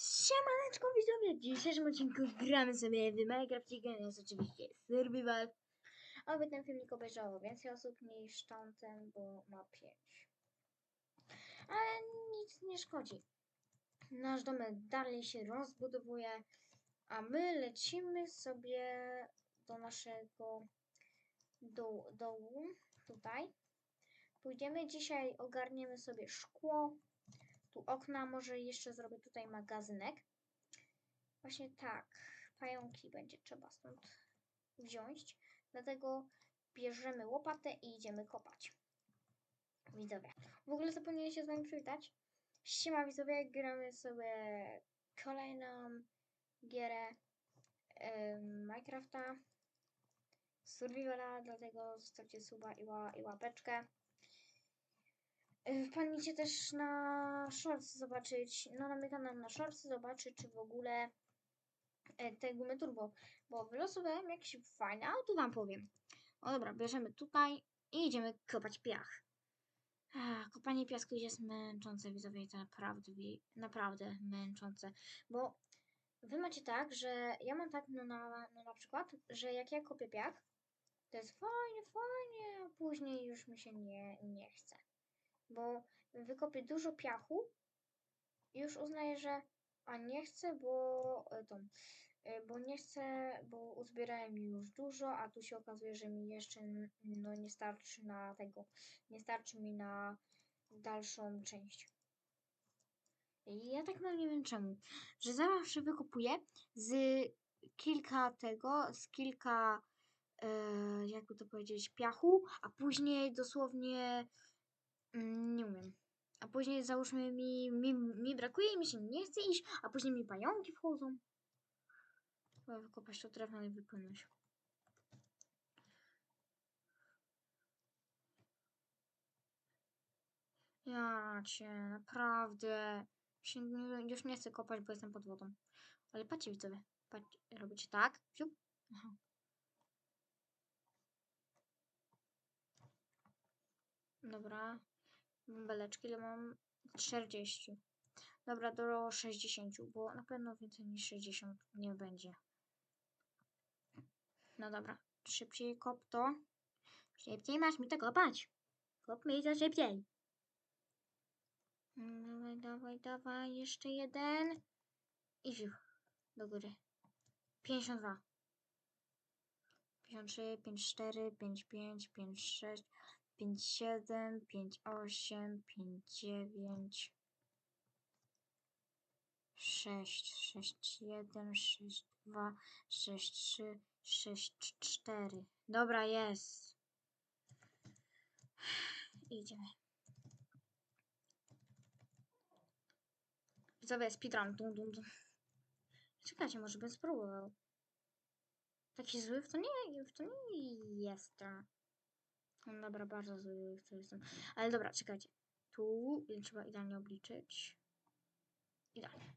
Siemaneczko widzowie, w dzisiejszym odcinku gramy sobie w Minecrafcie, jest oczywiście Survival. Aby ten filmik obejrzało więcej osób niż tamten, bo ma 5. Ale nic nie szkodzi. Nasz domek dalej się rozbudowuje, a my lecimy sobie do naszego dołu, dołu tutaj. Pójdziemy dzisiaj, ogarniemy sobie szkło, tu okna, może jeszcze zrobię tutaj magazynek. Właśnie tak, pająki będzie trzeba stąd wziąć. Dlatego bierzemy łopatę i idziemy kopać. Widzowie. W ogóle zapomniałem się z wami przywitać. Siema widzowie, gramy sobie kolejną gierę em, Minecrafta Survivala, dlatego zostawcie suba i, ła, i łapeczkę. Y, Wpadnijcie też na shorts zobaczyć, no na mój kanał na shorts zobaczyć, czy w ogóle e, te gumy turbo, bo wylosowałem jakieś fajne auto, wam powiem. O dobra, bierzemy tutaj i idziemy kopać piach. Ach, kopanie piasku jest męczące, widzowie, to naprawdę, naprawdę męczące, bo wy macie tak, że ja mam tak, no na, no na przykład, że jak ja kopię piach, to jest fajnie, fajnie, a później już mi się nie, nie chce bo wykopię dużo piachu i już uznaję, że a nie chcę, bo e, tą, e, bo nie chcę, bo uzbierałem już dużo, a tu się okazuje, że mi jeszcze no nie starczy na tego, nie starczy mi na dalszą część. I ja tak mam nie wiem czemu, że zawsze wykopuję z kilka tego, z kilka e, jakby to powiedzieć, piachu, a później dosłownie Nie umiem. A później załóżmy mi, mi, mi brakuje i mi się nie chce iść, a później mi pająki wchodzą. Chyba wykopać to drewno i wypłynąć. Ja cię, naprawdę. Się już nie chcę kopać, bo jestem pod wodą. Ale patrzcie widzowie. Patrzcie, robicie tak. Siup. Aha. Dobra. Bąbeleczki, ile mam? 40. Dobra, do 60, bo na pewno więcej niż 60 nie będzie. No dobra, szybciej kop to. Szybciej masz mi to kopać. Kop mi to szybciej. Mm, Dawaj, dawaj, dawaj, jeszcze jeden. I ziuch, do góry. 52. 53, 54, 55, 56, 57, 58, 59. 6, 6, 1, 6, 2, 6, 3, 6, 4. Dobra, jest. Idziemy. Widzowie, speedrun. Dum, dum, dum. Czekajcie, może bym spróbował. Taki zły w to nie, w to nie jestem. No dobra, bardzo zły w jestem. Ale dobra, czekajcie. Tu trzeba idealnie obliczyć. Idealnie.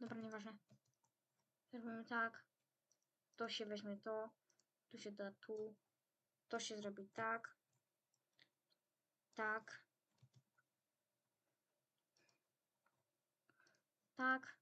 Dobra, nieważne. Zrobimy tak. To się weźmie to. Tu się da tu. To się zrobi tak. Tak. Tak.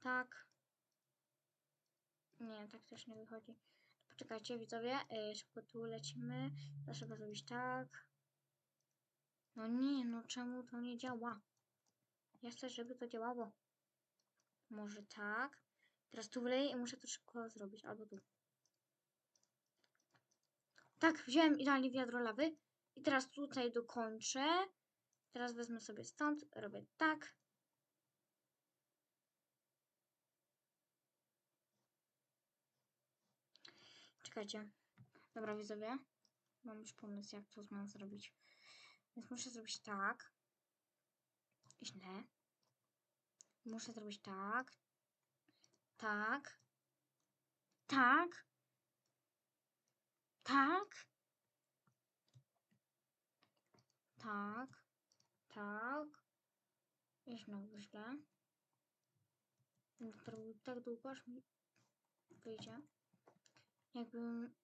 Tak. Nie, tak też nie wychodzi. Poczekajcie, widzowie. Yy, szybko tu lecimy. Trzeba zrobić tak. No nie, no czemu to nie działa? Ja chcę, żeby to działało. Może tak. Teraz tu wleję i muszę to szybko zrobić. Albo tu. Tak, wziąłem idealnie wiadro lawy. I teraz tutaj dokończę. Teraz wezmę sobie stąd, robię tak. Czekajcie. Dobra, widzowie. Mam już pomysł, jak to mam zrobić. Więc muszę zrobić tak. Źle. Muszę zrobić tak. Tak. Tak. Tak. Tak. Tak. I znowu źle. To tak długo, aż mi wyjdzie. Jakbym...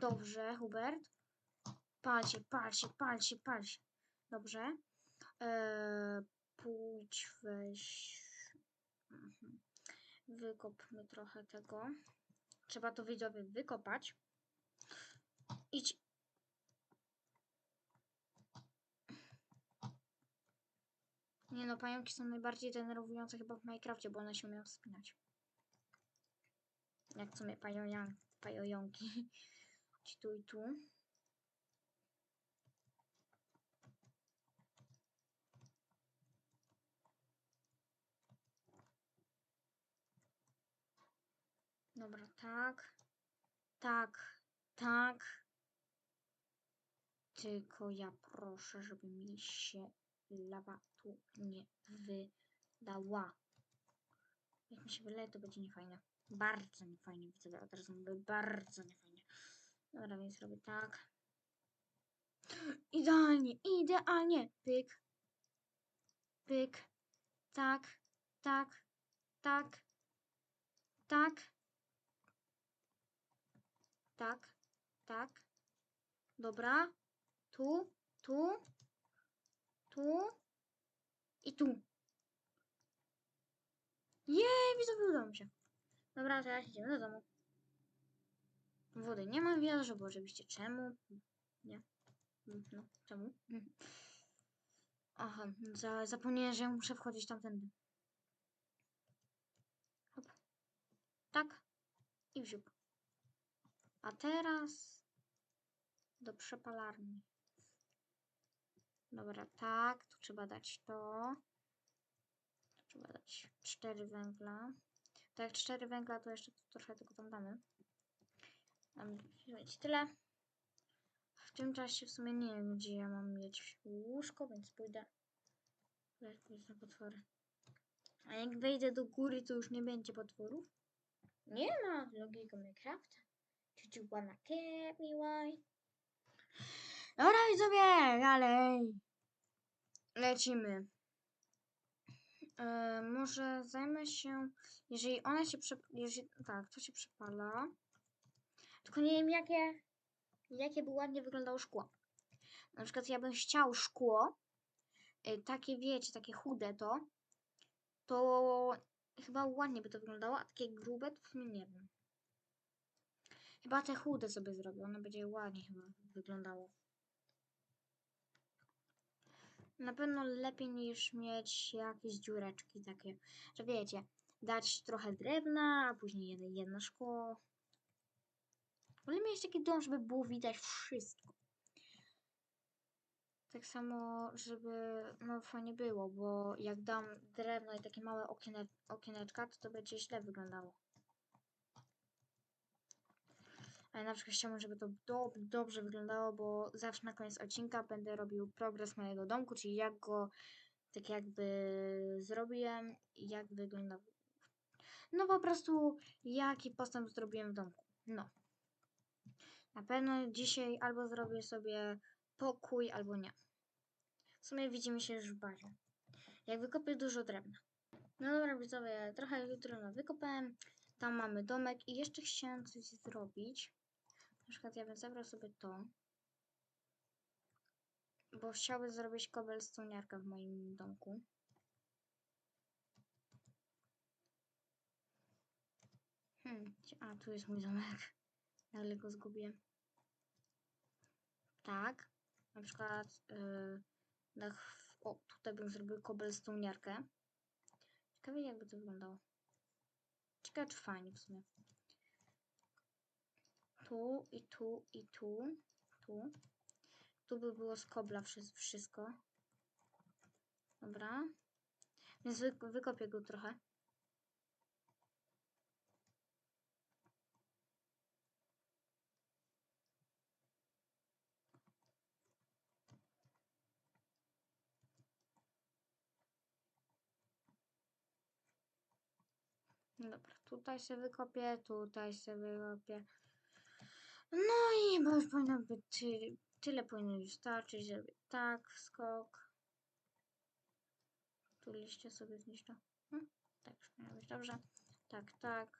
Dobrze, Hubert. Palcie, palcie, palcie, palcie. Dobrze. Eee, pójdź, weź... Mhm. Wykopmy trochę tego. Trzeba to widzowie wykopać. Idź. Nie no, pająki są najbardziej denerwujące chyba w Minecrafcie, bo one się umieją wspinać. Jak w sumie pajojan, Chodź tu i tu. Dobra, tak. Tak, tak. Tylko ja proszę, żeby mi się lawa tu nie wydała. Jak mi się wyleje, to będzie niefajne. Bardzo niefajnie, widzę, od razu mówię, bardzo niefajnie. Dobra, więc robię tak. Idealnie, idealnie. Pyk. Pyk. Tak, tak, tak, tak. Tak, tak. Dobra. Tu, tu, tu i tu. Jej, widzowie, udało mi się. Dobra, teraz idziemy do domu. Wody nie mam wieży, bo oczywiście czemu? Nie. No, czemu? Aha, za, zapomniałem, że muszę wchodzić tamtędy. Hop. Tak. I wziup. A teraz do przepalarni. Dobra, tak, tu trzeba dać to. Tu trzeba dać 4 węgla. Tak, 4 węgla to jeszcze trochę tego tam damy. Mam mieć tyle. W tym czasie w sumie nie wiem, gdzie ja mam mieć łóżko, więc pójdę. Pójdę na potwory. A jak wejdę do góry, to już nie będzie potworów? Nie ma logiki Minecrafta. Did you wanna get me why? Dobra widzowie, dalej. Lecimy. E, może zajmę się, jeżeli ona się jeżeli, tak, to się przepala. Tylko nie wiem jakie, jakie by ładnie wyglądało szkło. Na przykład ja bym chciał szkło, e, takie wiecie, takie chude to, to chyba ładnie by to wyglądało, a takie grube to w sumie nie wiem. Chyba te chude sobie zrobię, ono będzie ładnie chyba wyglądało. Na pewno lepiej niż mieć jakieś dziureczki takie, że wiecie, dać trochę drewna, a później jedno, jedno szkło. Ale mieć taki dom, żeby było widać wszystko. Tak samo, żeby no fajnie było, bo jak dam drewno i takie małe okiene, okieneczka, to to będzie źle wyglądało. Ale na przykład chciałbym, żeby to do, dobrze wyglądało, bo zawsze na koniec odcinka będę robił progres mojego domku, czyli jak go tak jakby zrobiłem i jak wygląda. No po prostu jaki postęp zrobiłem w domku. No. Na pewno dzisiaj albo zrobię sobie pokój, albo nie. W sumie widzimy się już w bazie. Jak wykopię dużo drewna. No dobra, widzowie, trochę drewna wykopałem. Tam mamy domek i jeszcze chciałem coś zrobić. Na przykład ja bym zabrał sobie to. Bo chciałbym zrobić cobblestoniarkę w moim domku. Hmm, a tu jest mój domek. Nagle go zgubiłem. Tak. Na przykład yy, na o, tutaj bym zrobił cobblestoniarkę. Ciekawe jakby to wyglądało. Ciekawe czy fajnie w sumie tu i tu i tu, tu. Tu by było z kobla wszystko. Dobra. Więc wy, wykopię go trochę. Dobra, tutaj się wykopię, tutaj się wykopię. No i bo już powinno być ty, tyle powinno już starczyć, żeby tak, skok. Tu liście sobie zniszczę. Hmm? Tak, już powinno być dobrze. Tak, tak,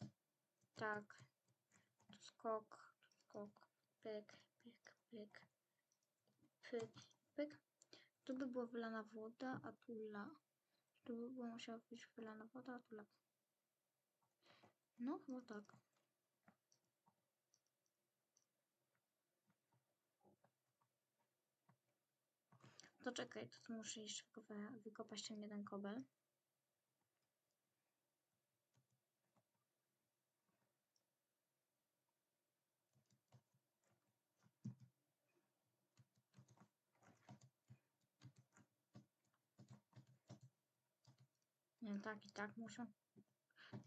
tak. Tu skok, tu skok, pyk, pyk, pyk, pyk, pyk. Tu by była wylana woda, a tu la. Tu by była musiała być wylana woda, a tu la. No, chyba tak. To czekaj, to, tu muszę jeszcze wykopa- wykopać ten jeden kobel. Nie, tak i tak muszę.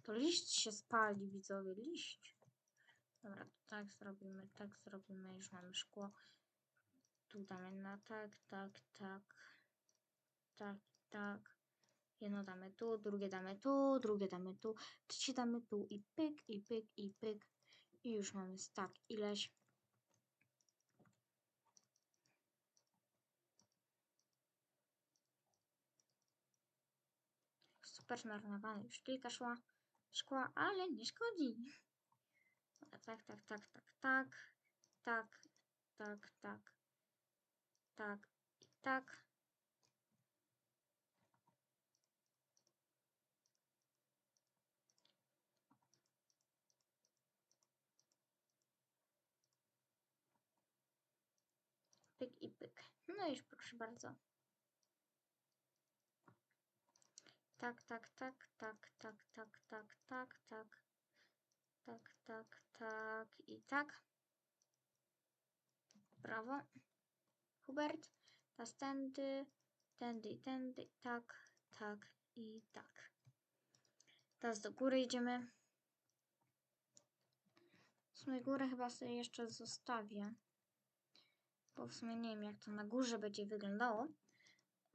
To liść się spali, widzowie, liść. Dobra, to tak zrobimy, tak zrobimy, już mamy szkło. Tu damy na tak, tak, tak, tak, tak. Jedno damy tu, drugie damy tu, drugie damy tu, trzecie damy tu i pyk, i pyk, i pyk. I już mamy tak ileś. Super zmarnowane już kilka szła, szkła, ale nie szkodzi. Tak, tak, tak, tak, tak, tak, tak, tak, tak tak. Pyk i pyk. No już proszę bardzo. Tak, tak, tak, tak, tak, tak, tak, tak, tak. Tak, tak, tak i tak. Brawo. Hubert. Teraz tędy, tędy i tędy. Tak, tak i tak. Teraz do góry idziemy. W sumie górę chyba sobie jeszcze zostawię. Bo w sumie nie wiem jak to na górze będzie wyglądało.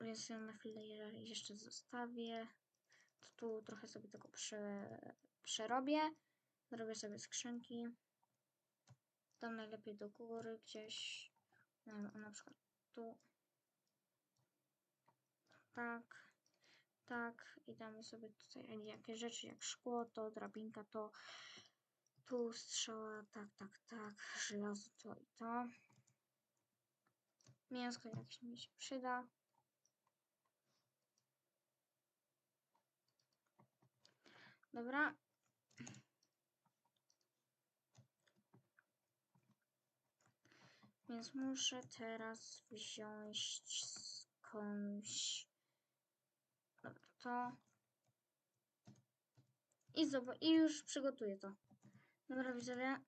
Ja na chwilę je- jeszcze zostawię. To tu trochę sobie tego prze, przerobię. Zrobię sobie skrzynki. Dam najlepiej do góry gdzieś. Na, na przykład tu. Tak. Tak. I damy sobie tutaj jakieś rzeczy jak szkło, to drabinka, to tu strzała, tak, tak, tak. Żelazo to i to. Mięsko jakieś mi się przyda. Dobra. Więc muszę teraz wziąć skądś. Dobra, to. I i już przygotuję to. Dobra, widzowie.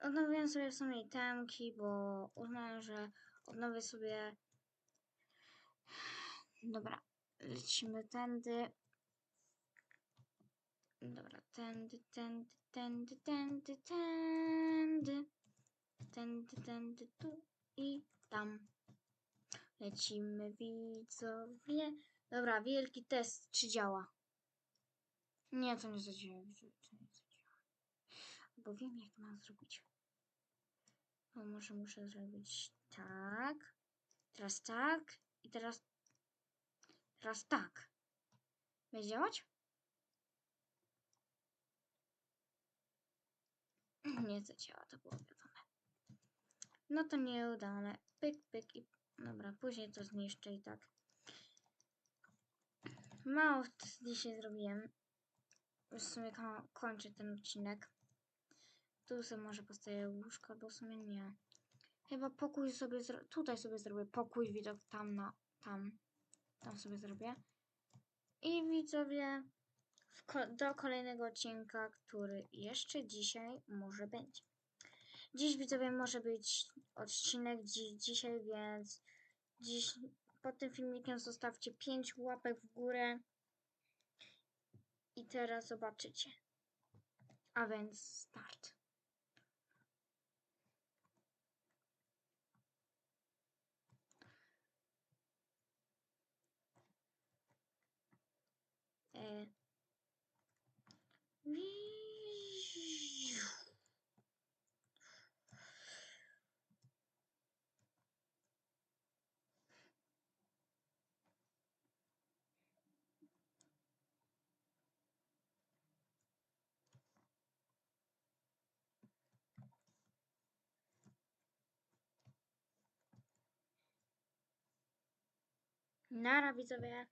Odnowiłem sobie w sumie itemki, bo uznałem, że odnowię sobie. Dobra, lecimy tędy. Dobra, tędy, tędy, tędy, tędy, tędy. Tędy, tędy, tu i tam. Lecimy, widzowie. Dobra, wielki test, czy działa. Nie, to nie zadziała, to nie zadziała. Bo wiem, jak to mam zrobić. No, może muszę zrobić tak. Teraz tak. I teraz... Teraz tak. Będzie działać? Nie zadziała, to było wiadome. No to nieudane. Pyk, pyk i... Dobra, później to zniszczę i tak. Mało dzisiaj zrobiłem. Już w sumie ko kończę ten odcinek. Tu sobie może postawię łóżko, bo w sumie nie. Chyba pokój sobie. Tutaj sobie zrobię pokój, widok tam na... Tam. Tam sobie zrobię. I widzowie... Ko do kolejnego odcinka, który jeszcze dzisiaj może będzie. Dziś widzowie może być odcinek dzi dzisiaj, więc dziś pod tym filmikiem zostawcie 5 łapek w górę i teraz zobaczycie. A więc start. E, Nara widzowie.